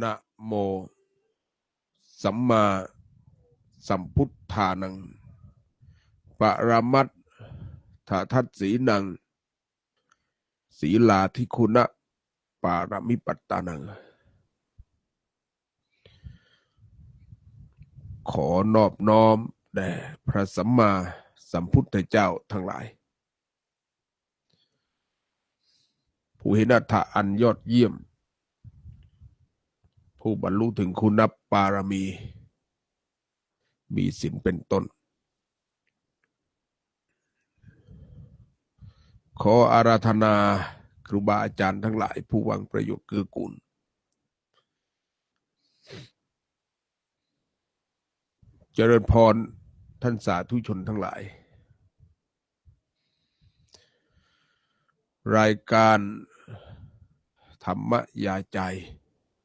นะโม สัมมาสัมพุทธานัง ปรมัตถาทัตสีนัง ศีลาธิคุณะปารมิปัตตานัง ขอนอบน้อมแด่พระสัมมาสัมพุทธเจ้าทั้งหลาย ผู้เห็นอัตถะอันยอดเยี่ยม ผู้บรรลุถึงคุณปารมี มีศีลเป็นต้น ขออาราธนาครูบาอาจารย์ทั้งหลายผู้วังประโยชน์เกื้อกูลเจริญพรท่านสาธุชนทั้งหลาย รายการธรรมยาใจ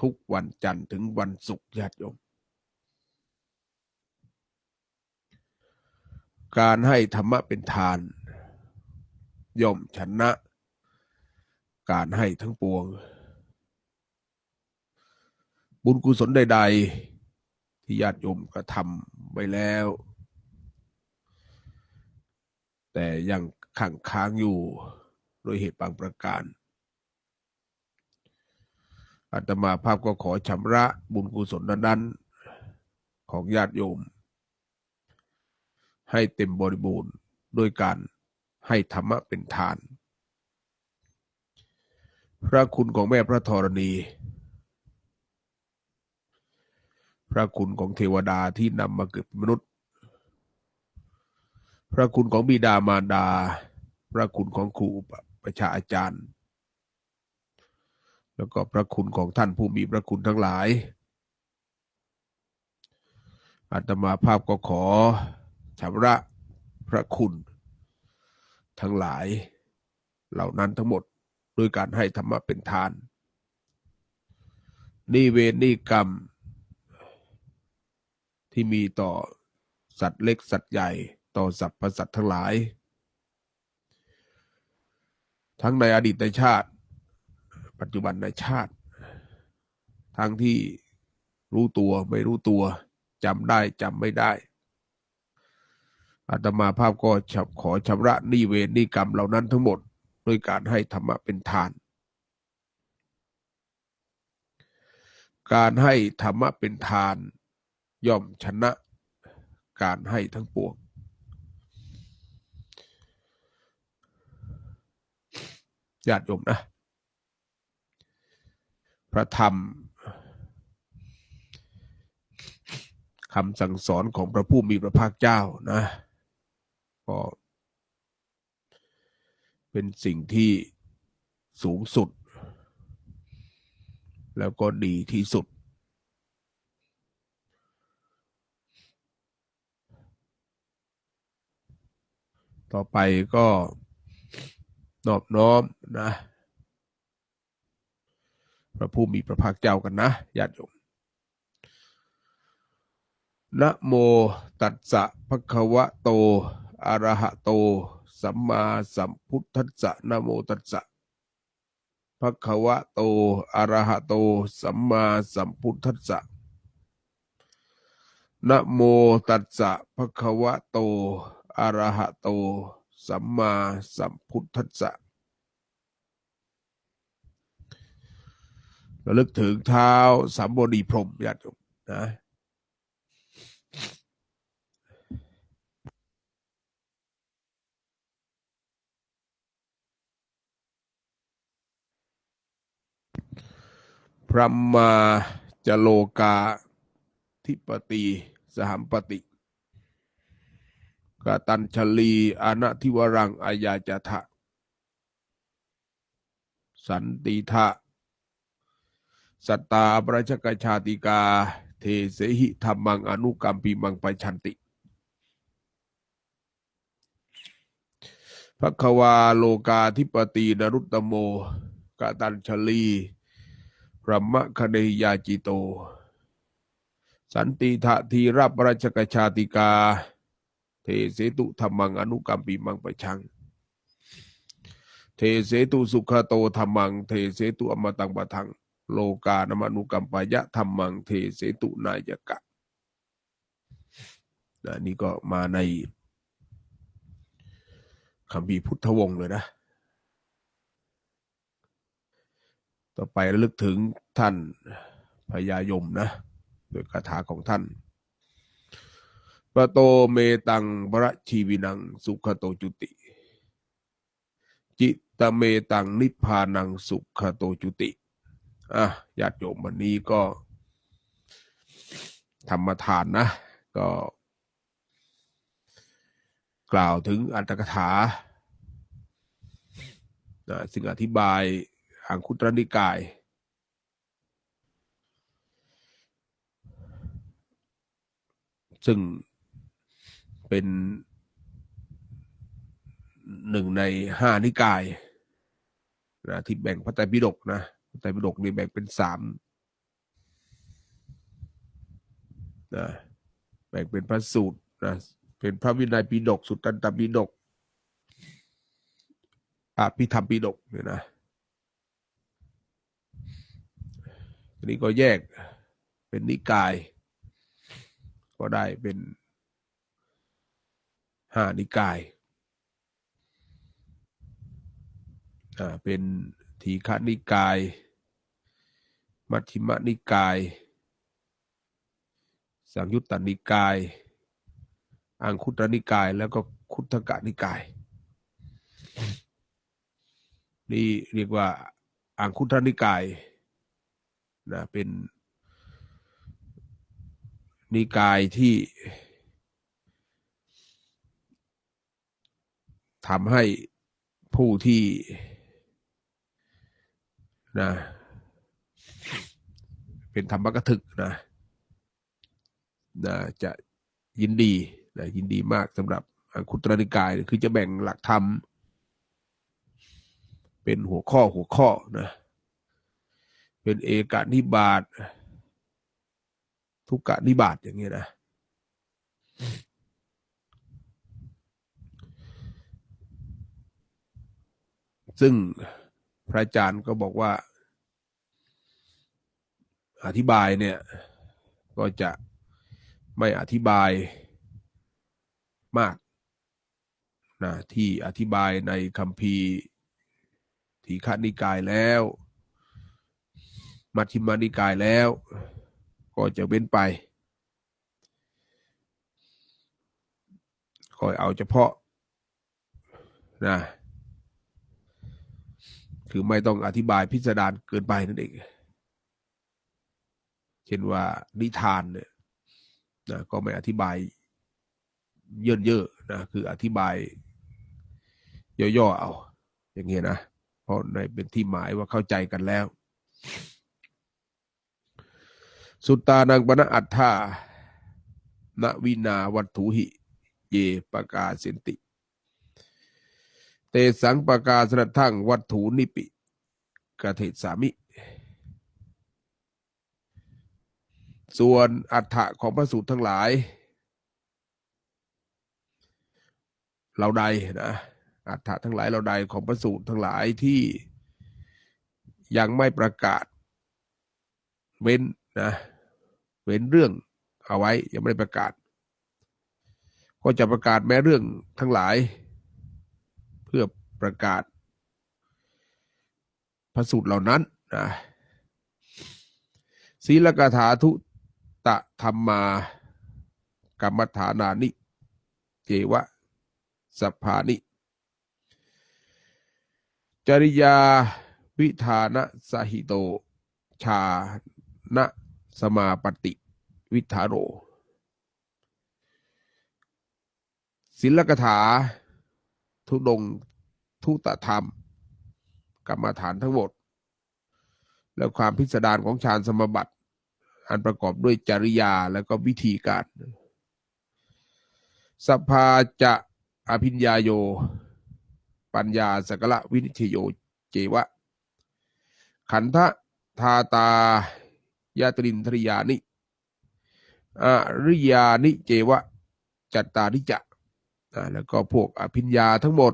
ทุกวันจันทร์ถึงวันศุกร์ญาติโยม การให้ธรรมะเป็นทาน ย่อมชนะ การให้ทั้งปวง บุญกุศลใด ๆ ที่ญาติโยมกระทำไว้แล้ว แต่ยังขังค้างอยู่โดยเหตุบางประการ อาตมาภาพก็ขอชำระบุญกุศลนั้นๆของญาติโยม ให้เต็มบริบูรณ์โดยการให้ธรรมะเป็นทาน พระคุณของแม่พระธรณี พระคุณของเทวดาที่นำมาเกิดมนุษย์ พระคุณของบิดามารดา พระคุณของครูประชาอาจารย์ แล้วก็พระคุณของท่านผู้มีพระคุณทั้งหลายอาตมาภาพก็ขอชำระพระคุณ ทั้งหลายเหล่านั้นทั้งหมดด้วยการให้ธรรมะเป็นทาน นี่เวรนี่กรรม ที่มีต่อสัตว์เล็กสัตว์ใหญ่ต่อสรรพสัตว์ทั้งหลาย ทั้งในอดีตชาติ ปัจจุบันในชาติ ทั้งที่รู้ตัวไม่รู้ตัวจำได้จำไม่ได้อาตมาภาพก็ขอชำระนี้เวรนี้กรรมเหล่านั้นทั้งหมดด้วยการให้ธรรมะเป็นทาน การให้ธรรมะเป็นทาน ย่อมชนะการให้ทั้งปวง ญาติโยมนะ พระธรรมคำสั่งสอนของพระผู้มีพระภาคเจ้านะก็เป็นสิ่งที่สูงสุด แล้วก็ดีที่สุด ต่อไปก็นอบน้อมนะ พระผู้มีพระภาคเจ้ากันนะญาติโยมนะโมตัสสะภะคะวะโตอะระหะโต สัมมาสัมพุทธัสสะนะโมตัสสะภะคะวะโตอะระหะโต สัมมาสัมพุทธัสสะนะโมตัสสะภะคะวะโตอะระหะโต สัมมาสัมพุทธัสสะ ระลึกถึงเท้าสัมบดีพรมญาติโยมนะพระมาจโลกาธิปตีสหัมปติกตัญชลีอาณทิวรังอายาจทะสันติทะ สัตตาประชกชาติกา เทเสหิธรรมังอนุกรรมปีมังไปชันติพระควาโลกาธิปตีนรุตตโมกตัญชลีพระมะคเนยาจิโต สันติทะทีรับราชกชาติกา เทเสตุธรรมังอนุกรรมปีมังปชัง เทเสตุสุขโตธรรมัง เทเสตุอมตังปะทัง โลกานมนุกรรมปายะธรรมังเทเสตุนายกะนะนี่ก็มาในคำพีพุทธวงศ์เลยนะ ต่อไประลึกถึงท่านพญายมนะ โดยคาถาของท่านปะโตเมตังบระชีวินัง สุขโตจุติ จิตเมตังนิพพานังสุขโตจุติ อะญาติโยมวันนี้ก็ธรรมทานนะ ก็ กล่าวถึงอัตถกถานะซึ่งอธิบายอังคุตรนิกาย ซึ่งเป็นหนึ่งในห้านิกายนะที่แบ่งพระไตรปิฎกนะ ไตรปิฎกนี่แบ่งเป็นสามนะแบ่งเป็นพระสูตรนะเป็นพระวินัยปิฎกสุตตันตปิฎกอภิธรรมปิฎกเนี่ยนะทีนี้ก็แยกเป็นนิกาย ก็ได้เป็นห้านิกาย อ่า เป็น ทีฆนิกาย มัชฌิมนิกาย สังยุตตนิกาย อังคุตรนิกาย แล้วก็คุตกะนิกาย นี่เรียกว่าอังคุตรนิกายนะเป็นนิกายที่ทำให้ผู้ที่ นะ เป็นธรรมกถึกนะนะจะยินดีนะยินดีมากสำหรับคุตรนิกาย คือจะแบ่งหลักธรรม เป็นหัวข้อหัวข้อนะ เป็นเอกานิบาตทุกกะนิบาตอย่างเงี้ยนะซึ่ง พระอาจารย์ก็บอกว่า อธิบายเนี่ย ก็จะไม่อธิบายมากนะที่อธิบายในคำพีทีฆนิกายแล้ว มัชฌิมานิกายแล้ว ก็จะเว้นไปคอยเอาเฉพาะนะ คือไม่ต้องอธิบายพิสดารเกินไปนั่นเอง เช่นว่านิทานเนี่ยนะก็ไม่อธิบายเยอะๆนะคืออธิบายย่อๆเอา อย่างเงี้ยนะ เพราะในเป็นที่หมายว่าเข้าใจกันแล้ว สุตตานังปณอัฏฐาณวินาวัตถุหิ เยปกาเสนติ เตสังปกาสนทั้งวัตถุนิปิกเทศสามิ ส่วนอัฏฐะของพระสูตรทั้งหลาย เราใดนะอัฏฐะทั้งหลายเราใดของพระสูตรทั้งหลายที่ยังไม่ประกาศ เว้นนะเว้นเรื่องเอาไว้ยังไม่ได้ประกาศ ก็จะประกาศแม้เรื่องทั้งหลาย ประกาศ พระสูตรเหล่านั้นนะศีลกถาทุตะธรรมากรรมฐานานิเจวะสภานิ จริยาวิธานะสหิโต ชานะสมาปฏิวิธาโรศิลกถาทุดง ทุตธรรม กรรมฐานทั้งหมด แล้วความพิสดารของฌานสมบัติ อันประกอบด้วยจริยาแล้วก็วิธีการ สภาจะอภิญญาโย ปัญญาสกละวินิจโยเจวะ ขันธะทาตายาตรินทริยานิอริยานิเจวะจัตตานิจะแล้วก็พวกอภิญญาทั้งหมด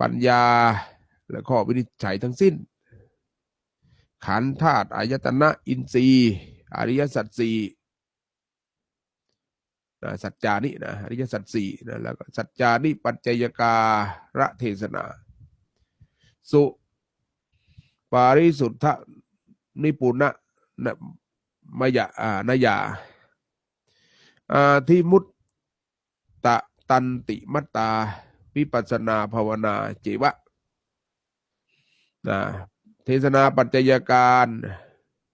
ปัญญาและข้อวินิจฉัยทั้งสิ้น ขันธาตุอายตนะอินทรีย์อริยสัจสี่นะสัจจานินะอริยสัจสี่นะแล้วก็สัจจานิปัจจยการะเทศนา สุปาริสุทธนิปุณะนะมยะอ่านยาอาทิมุตตะตันติมัตตา วิปัสนาภาวนาเจวะนะเทศนาปัจจัยการ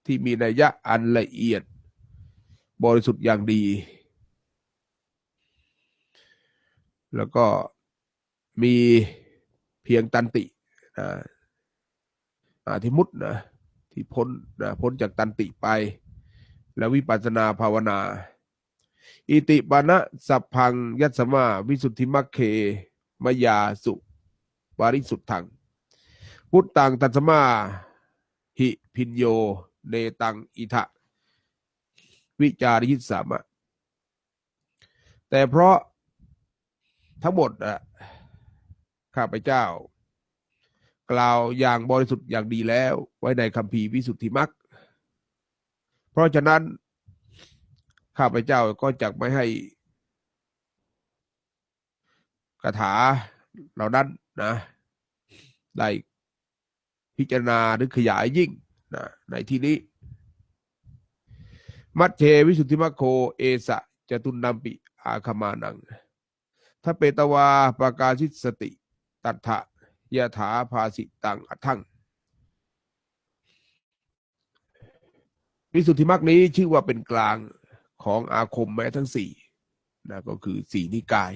ที่มีนัยยะอันละเอียด บริสุทธิ์อย่างดี แล้วก็มีเพียงตันตินะอาทิมุตนะที่พ้นนะพ้นจากตันติไป แล้ววิปัสสนาภาวนา อิติปานะสัพพังยัตสมา วิสุทธิมัคเค มยาสุปริสุทธัง พุทตังตัสมาหิพินโย เนตังอิทะ วิจาริยิสามะ แต่เพราะทั้งหมดอะข้าพเจ้า กล่าวอย่างบริสุทธิ์อย่างดีแล้วไว้ในคัมภีร์วิสุทธิมักเพราะฉะนั้น ข้าพเจ้าก็จะไม่ให้ คาถาเหล่านั้นนะได้พิจารณาหรือขยายยิ่งนะในที่นี้ มัชเชวิสุทธิมัคโคเอสะจตุนัมปิอาคมานังถ้าเปตวาปากาชิตสติ ตัทธะยะถาภาสิตังอัทังวิสุทธิมรรคนี้ชื่อว่าเป็นกลางของอาคมแม้ทั้งสี่นะก็คือสี่นิกาย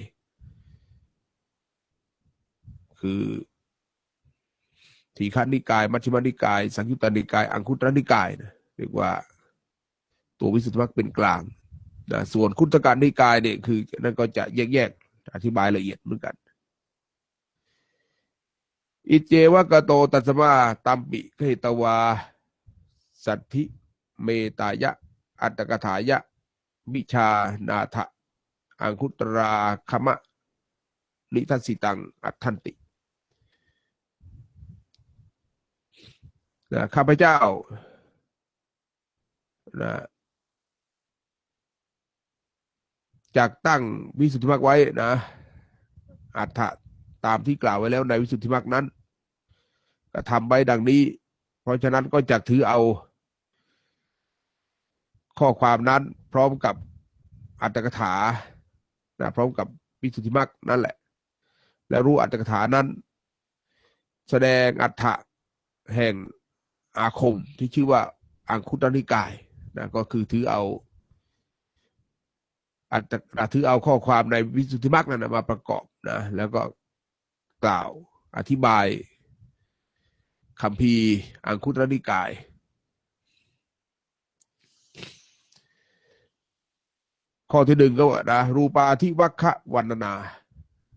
คือทีฆานิกาย มัชฌิมานิกาย สังยุตตนิกาย อังคุตรนิกายนะเรียกว่าตัววิสุทธิมรรคเป็นกลางนะส่วนคุตการนิกายเนี่ยคือ นั่นก็จะแยกๆอธิบายละเอียดเหมือนกัน อิเจวะกะโตตัสมาตัมปิเขตวา สัทธิเมตายะ อัตตกถายะวิชานาถะอังคุตราคมะ นิทัสสิตัง อัตทันติ นะข้าพเจ้านะจากตั้งวิสุทธิมรรคไว้นะอัฏฐะตามที่กล่าวไว้แล้วในวิสุทธิมรรคนั้นก็ทำไว้ดังนี้ เพราะฉะนั้นก็จะถือเอาข้อความนั้นพร้อมกับอัตถกถานะพร้อมกับวิสุทธิมรรคนั่นแหละ และรู้อัตถกถานั้น แสดงอัฏฐะแห่ง อาคมที่ชื่อว่าอังคุตรนิกายนะก็คือถือเอาอัตถือเอาข้อความในวิสุทธิมรรคนั้นมาประกอบนะแล้วก็กล่าวอธิบายคำพีอังคุตรนิกาย ข้อที่หนึ่งก็ว่านะรูปาทิวัควันนา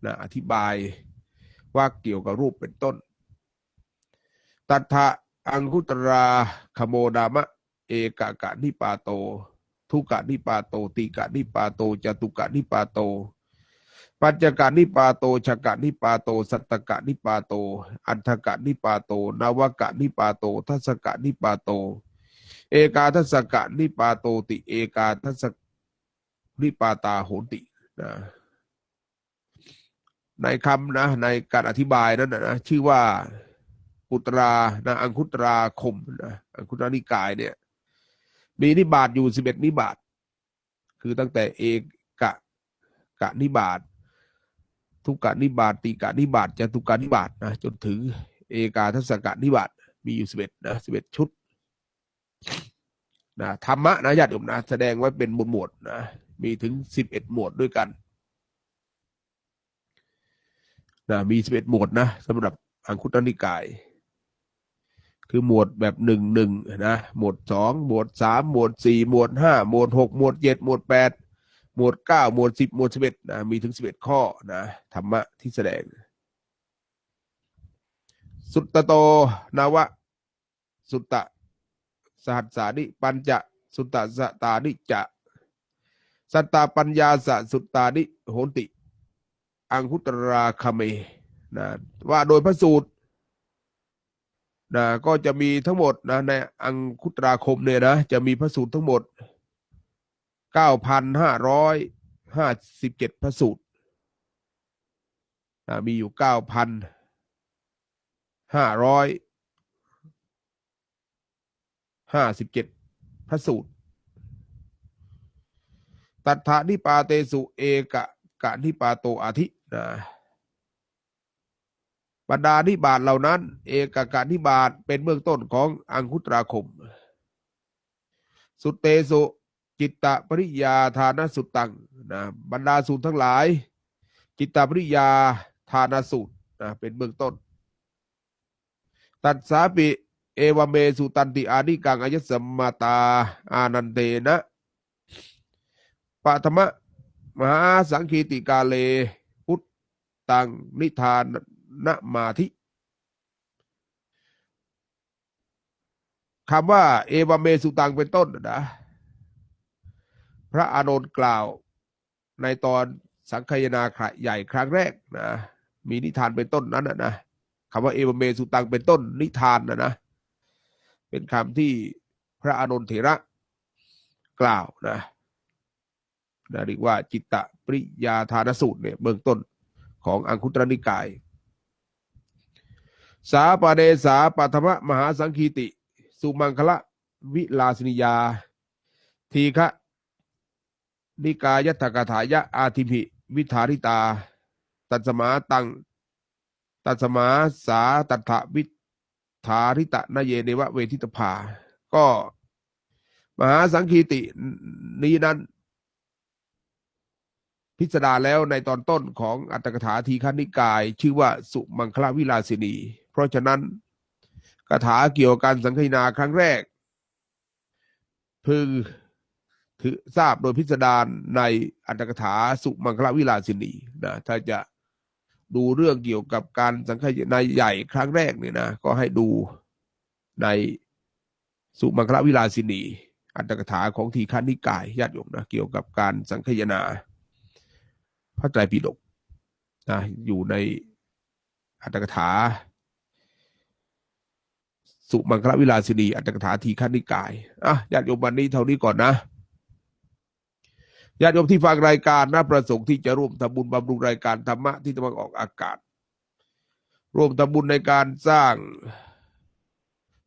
นะอธิบายว่าเกี่ยวกับรูปเป็นต้น ตัทธะ อังคุตราขโมดามะ เอกกะนิปาโต ทุกะนิปาโต ติกะนิปาโตจตุกะนิปาโต ปัจจกะนิปาโตชกะนิปาโต สัตตกะนิปาโต อันทกะนิปาโต นวกะนิปาโต ทัศกะนิปาโต เอกาทัศกะนิปาโตติ เอกาทัศนิปาตาโหตินะในคำนะในการอธิบายนั้นนะชื่อว่า อุตรานะอังคุตราคมนะอังคุตรานิกายเนี่ย มีนิบาตอยู่สิบเอ็ดนิบาตคือตั้งแต่เอกกะกะนิบาตทุกกะนิบาตติกะนิบาตจตุกะนิบาตนะจนถึง เอกาทัศกะนิบาตมีอยู่สิบเอ็ดนะสิบเอ็ดชุดนะธรรมะนะญาติโยมนะแสดงไว้เป็นหมวดหมวดนะมีถึงสิบเอ็ดหมวดด้วยกันนะมีสิบเอ็ดหมวดนะสำหรับอังคุตรนิกาย คือหมวดแบบหนึ่งหนึ่งนะหมวดสองหมวดสามหมวดสี่หมวดห้าหมวดหกหมวดเจ็ดหมวดแปดหมวดเก้าหมวดสิบหมวดสิบเอ็ดนะมีถึงสิบเอ็ดข้อนะธรรมะที่แสดง สุตตโตนาวะ สุตตะสหัสสานิปัญจะสุตตะสตานิจะสัตตาปัญญาสะสุตตานิโหติ อังคุตราคาเมนะว่าโดยพระสูตร นะก็จะมีทั้งหมดนะในอังคุตราคมเนี่ยนะจะมีพระสูตรทั้งหมดเก้าพันห้าร้อยห้าสิบเจ็ดพระสูตรนะมีอยู่เก้าพันห้าร้อยห้าสิบเจ็ดพระสูตร ตัทธานิปาเตสุเอกะกะนิปาโตอาทินะ บรรดานิบาตเหล่านั้น เอกกะนิบาตเป็นเบื้องต้นของอังคุตราคม สุเตสุจิตตปริยาทานสุตตังนะบรรดาสูตรทั้งหลาย จิตตปริยาทานสูตรนะเป็นเบื้องต้น ตัดสาปิเอวเมสุตันติอานิกังอายสมมาตาอานันเตนะปะธรรมะมหาสังคีติกาเล พุตตังนิทาน นะมาธิคำว่า เอวเมสุตังเป็นต้นนะ พระอานนท์กล่าวในตอนสังคายนาใหญ่ครั้งแรกนะมีนิทานเป็นต้นนั้นนะนะคำว่าเอวเมสุตังเป็นต้นนิทานนะนะ เป็นคำที่พระอานนท์เถระกล่าวนะนะเรียกว่าจิตตปริยาทานสูตรเนี่ยเบื้องต้นของอังคุตรนิกาย สาปาเดสาปัทมะมหาสังคีติ สุมังคละ วิลาสนิยา ทีฆะนิกายตถกถายะอาทิพิวิธาริตา ตัสมาตัง ตัสมาสาตัถวิธาริตะนเยเนวะเวทิตภา ก็มหาสังคีตินี้นั้น พิสดารแล้วในตอนต้นของอัตถกถาทีฆนิกาย ชื่อว่าสุมังคลวิลาสินี ราะฉะนั้นคาถาเกี่ยวกับการสังคายนาครั้งแรก พึงถือทราบโดยพิสดารในอัตถกถาสุมังคลวิลาสินีนะถ้าจะดูเรื่องเกี่ยวกับการสังคายนาใหญ่ครั้งแรกเนี่ยนะก็ให้ดูในสุมังคลวิลาสินีอัตถกถาของทีฆนิกายญาติโยมนะเกี่ยวกับการสังคายนาพระไตรปิฎกนะอยู่ในอัตถกถา สุมังคลวิลาสินีอัตถกถาทีฆนิกายอะญาติโยมวันนี้เท่านี้ก่อนนะญาติโยมที่ฟังรายการนะประสงค์ที่จะร่วมทำบุญบำรุงรายการธรรมะที่จะมาออกอากาศ ร่วมทำบุญในการสร้าง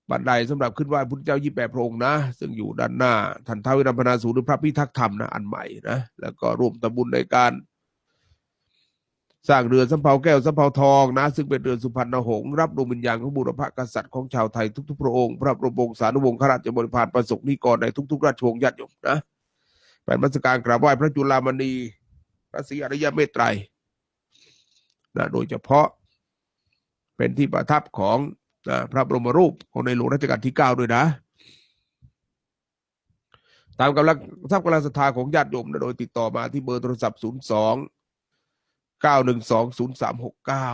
บันไดสำหรับขึ้นไหว้พุทธเจ้ายี่แปดพระองค์นะ ซึ่งอยู่ด้านหน้าทันทาวิรัมพนาสูรหรือพระพิทักษ์ธรรมนะอันใหม่นะแล้วก็ร่วมทำบุญในการ สร้างเรือสำเภาแก้วสำเภาทองนะ ซึ่งเป็นเรือสุพรรณหงษ์รับดวงวิญญาณของบุรพกษัตริย์ของชาวไทยทุกๆพระองค์พระบรมวงศานุวงศ์ข้าราชบริพารประสบนิกรในทุกๆ ราชวงศ์ญาติโยมนะแผ่นมัสการกราบไหว้พระจุลามณีพระศรีอริยเมตไตรนะโดยเฉพาะเป็นที่ประทับของนะพระบรมรูปของในหลวงรัชกาลที่เก้าด้วยนะตามกำลังทรัพย์กำลังศรัทธาของญาติโยมนะโดยติดต่อมาที่เบอร์โทรศัพท์ 0 2 เก้าหนึ่งสองศูนย์สามหกเก้า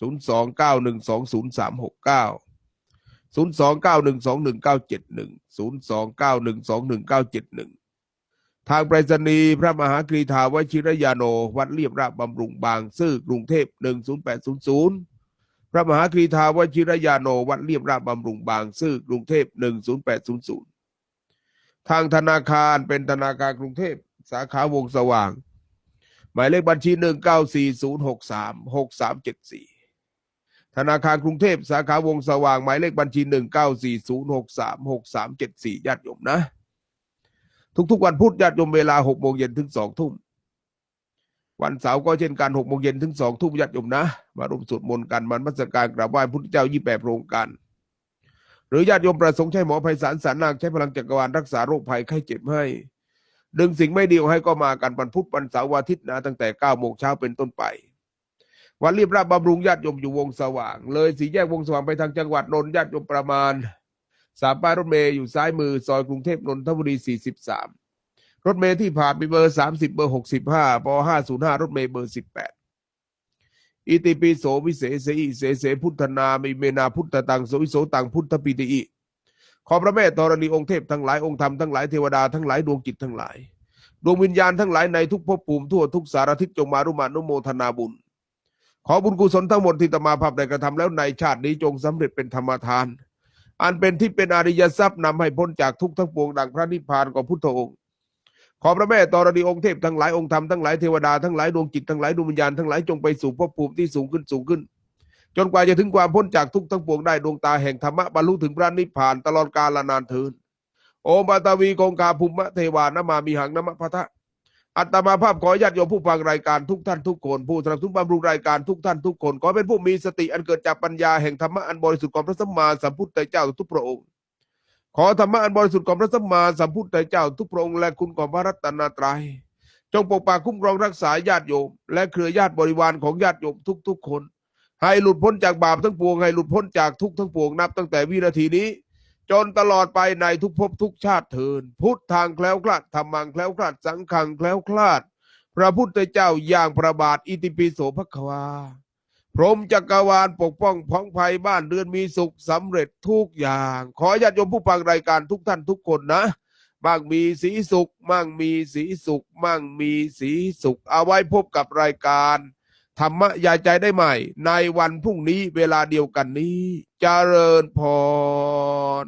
ศูนย์สองเก้าหนึ่งสองศูนย์สามหกเก้าศูนย์สองเก้าหนึ่งสองหนึ่งเก้าเจ็ดหนึ่งศูนย์สองเก้าหนึ่งสองหนึ่งเก้าเจ็ดหนึ่งทางไปรษณีย์พระมหากรีธาวชิรยาโน วัดเรียบราบบำรุงบางซื่อกรุงเทพหนึ่งศูนย์แปดศูนย์ศูนย์พระมหากรีธาวชิรยาโน วัดเรียบราบบำรุงบางซื่อกรุงเทพหนึ่งศูนย์แปดศูนย์ศูนย์ทางธนาคารเป็นธนาคารกรุงเทพสาขาวงสว่าง หมายเลขบัญชี 194063634ธนาคารกรุงเทพสาขาวงสว่าง หมายเลขบัญชี 194063633ญาติโยมนะ ทุกๆวันพุธญาติโยมเวลาหกโมงเย็นถึงสองทุ่ม วันเสาร์ก็เช่นกันหกโมงเย็นถึงสองทุ่มญาติโยมนะ มาร่วมสวดมนต์กันมันมัสการกราบไหว้พุทธเจ้ายี่แปดพรงกันหรือญาติโยมประสงค์ใช้หมอไพศาลสารนางใช้พลังจักรวาลรักษาโรคภัยไข้เจ็บให้ ดึงสิ่งไม่ดีออกให้ก็มากันวันพุธวันเสาร์วันอาทิตย์นะตั้งแต่เก้าโมงเช้าเป็นต้นไปวัดรีบราบบำรุงญาติโยมอยู่วงสว่าง เลยสีแยกวงสว่างไปทางจังหวัดนนท์ญาติโยมประมาณสามป้ายรถเมย์อยู่ซ้ายมือซอยกรุงเทพนนทบุรี43 รถเมย์ที่ผ่านมีเบอร์ 30 เบอร์ 65ป505 รถเมย์เบอร์ 18 อิติปิโสวิเศษเสอิเสเสพุทธนามิเมนาพุทธตังโสวิโสตังพุทธปิติอิ ขอพระแม่ธรณีองค์เทพทั้งหลายองค์ธรรมทั้งหลายเทวดาทั้งหลายดวงจิตทั้งหลาย ดวงวิญญาณทั้งหลายในทุกภพภูมิทั่วทุกสารทิศจงมารุมานุโมทนาบุญ ขอบุญกุศลทั้งหมดที่ตมาภาพได้กระทำแล้วในชาตินี้จงสำเร็จเป็นธรรมทาน อันเป็นที่เป็นอริยทรัพย์นำให้พ้นจากทุกทั้งปวงดังพระนิพพานของพุทธองค์ขอพระแม่ธรณีองค์เทพทั้งหลายองค์ธรรมทั้งหลายเทวดาทั้งหลายดวงจิตทั้งหลายดวงวิญญาณทั้งหลายจงไปสู่ภพภูมิที่สูงขึ้นสูงขึ้น จนกว่าจะถึงความพ้นจากทุกข์ทั้งปวงได้ดวงตาแห่งธรรมะบรรลุถึงพระนิพพานตลอดกาลนานเทินโอมปัตตวีคงคาภูมิเทวานามามีหังนมะพะทะอัตมาภาพขอญาติโยมผู้ฟังรายการทุกท่านทุกคนผู้สนับสนุนบำรุงรายการทุกท่านทุกคน ขอเป็นผู้มีสติอันเกิดจากปัญญาแห่งธรรมะอันบริสุทธิ์ของพระสัมมาสัมพุทธเจ้าทุกพระองค์ ขอธรรมะอันบริสุทธิ์ของพระสัมมาสัมพุทธเจ้าทุกพระองค์และคุณของพระรัตนตรัย จงปกปักคุ้มครองรักษาญาติโยม และเครือญาติบริวารของญาติโยมทุกๆคน ให้หลุดพ้นจากบาปทั้งปวง ให้หลุดพ้นจากทุกข์ทั้งปวงนับ ตั้งแต่วินาทีนี้ จนตลอดไปในทุกภพทุกชาติเทิน พุทธทางแคล้วคลาดธรรมังแคล้วคลาดสังขังแคล้วคลาด พระพุทธเจ้าอย่างประบาทอิติปิโสภควา พรหมจักรวาลปกป้องพ้องภัยบ้านเรือนมีสุขสำเร็จทุกอย่าง ขอญาติโยมผู้ฟังรายการทุกท่านทุกคนนะมั่งมีสีสุข มั่งมีสีสุข มั่งมีสีสุข เอาไว้พบกับรายการ ธรรมะยาใจได้ใหม่ ในวันพรุ่งนี้เวลาเดียวกันนี้เจริญพร